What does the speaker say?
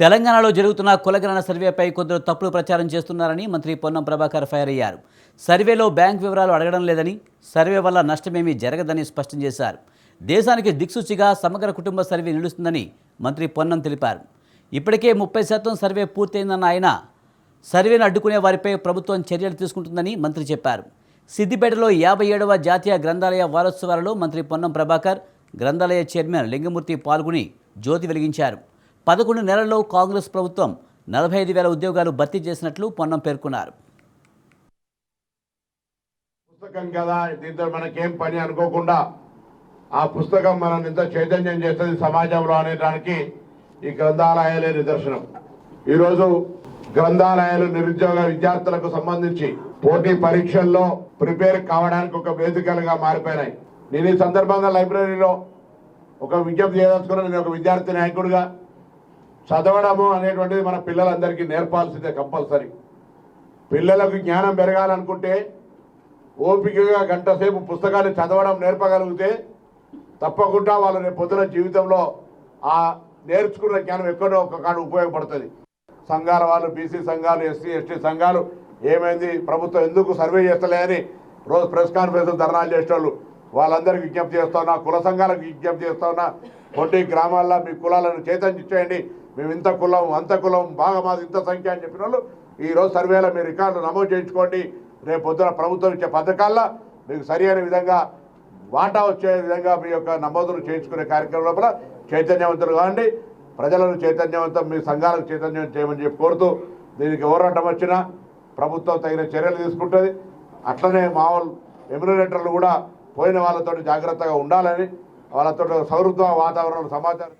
తెలంగాణలో జరుగుతున్న కులగణన సర్వేపై కొందరు తప్పుడు ప్రచారం చేస్తున్నారని మంత్రి పొన్నం ప్రభాకర్ ఫైర్ అయ్యారు. సర్వేలో బ్యాంక్ వివరాలు అడగడం లేదని సర్వే వల్ల నష్టమేమీ జరగదని స్పష్టం చేశారు. దేశానికి దిక్సూచిగా సమగ్ర కుటుంబ సర్వే నిలుస్తుందని మంత్రి పొన్నం తెలిపారు. ఇప్పటికే ముప్పై శాతం సర్వే పూర్తయిందన్న ఆయన సర్వేను అడ్డుకునే వారిపై ప్రభుత్వం చర్యలు తీసుకుంటుందని మంత్రి చెప్పారు. సిద్దిపేటలో యాభై ఏడవ జాతీయ గ్రంథాలయ వారోత్సవాలలో మంత్రి పొన్నం ప్రభాకర్ గ్రంథాలయ చైర్మన్ లింగమూర్తి పాల్గొని జ్యోతి వెలిగించారు. పదకొండు నెలల్లో కాంగ్రెస్ ప్రభుత్వం నలభై ఐదు వేల ఉద్యోగాలు భర్తీ చేసినట్లు పొన్నం పేర్కొన్నారు. పుస్తకం కదా దీంతో మనకేం పని అనుకోకుండా ఆ పుస్తకం మనం ఇంత చైతన్యం చేస్తుంది సమాజంలో అనేదానికి ఈ గ్రంథాలయాలే నిదర్శనం. ఈరోజు గ్రంథాలయాలు నిరుద్యోగ విద్యార్థులకు సంబంధించి పోటీ పరీక్షల్లో ప్రిపేర్ కావడానికి ఒక వేదికలుగా మారిపోయినాయి. నేను ఈ సందర్భంగా లైబ్రరీలో ఒక విజ్ఞప్తి చేయదలుచుకున్నాను. నేను ఒక విద్యార్థి నాయకుడిగా చదవడము అనేటువంటిది మన పిల్లలందరికీ నేర్పాల్సిందే కంపల్సరీ. పిల్లలకు జ్ఞానం పెరగాలనుకుంటే ఓపికగా గంట సేపు పుస్తకాన్ని చదవడం నేర్పగలిగితే తప్పకుండా వాళ్ళు రేపు పొద్దున జీవితంలో ఆ నేర్చుకున్న జ్ఞానం ఎక్కడో ఒక కాడ ఉపయోగపడుతుంది. సంఘాల వాళ్ళు బీసీ సంఘాలు ఎస్సీ ఎస్టీ సంఘాలు ఏమైంది? ప్రభుత్వం ఎందుకు సర్వే చేస్తలేదని రోజు ప్రెస్ కాన్ఫరెన్స్ ధర్నాలు చేసేవాళ్ళు వాళ్ళందరికీ విజ్ఞప్తి చేస్తా ఉన్నా కుల సంఘాలకు విజ్ఞప్తి చేస్తా ఉన్నా కొన్ని గ్రామాల్లో మీ కులాలను చైతన్యించేయండి మేము ఇంత కులం అంత కులం బాగా మాది ఇంత సంఖ్య అని చెప్పిన వాళ్ళు ఈరోజు సర్వేలో మీ రికార్డులు నమోదు చేయించుకోండి. రేపు పొద్దున ప్రభుత్వం ఇచ్చే పథకాల్లో మీకు సరి అయిన విధంగా వాటా వచ్చే విధంగా మీ యొక్క నమోదులు చేయించుకునే కార్యక్రమం లోపల చైతన్యవంతులు కావండి. ప్రజలను చైతన్యవంతం మీ సంఘాలకు చైతన్యం చేయమని చెప్పి కోరుతూ దీనికి పోరాటం వచ్చినా ప్రభుత్వం తగిన చర్యలు తీసుకుంటుంది. అట్లనే మామూలు ఎమ్యునరేటర్లు కూడా పోయిన వాళ్ళతో జాగ్రత్తగా ఉండాలని వాళ్ళతో సౌహృద వాతావరణంలో సమాచారం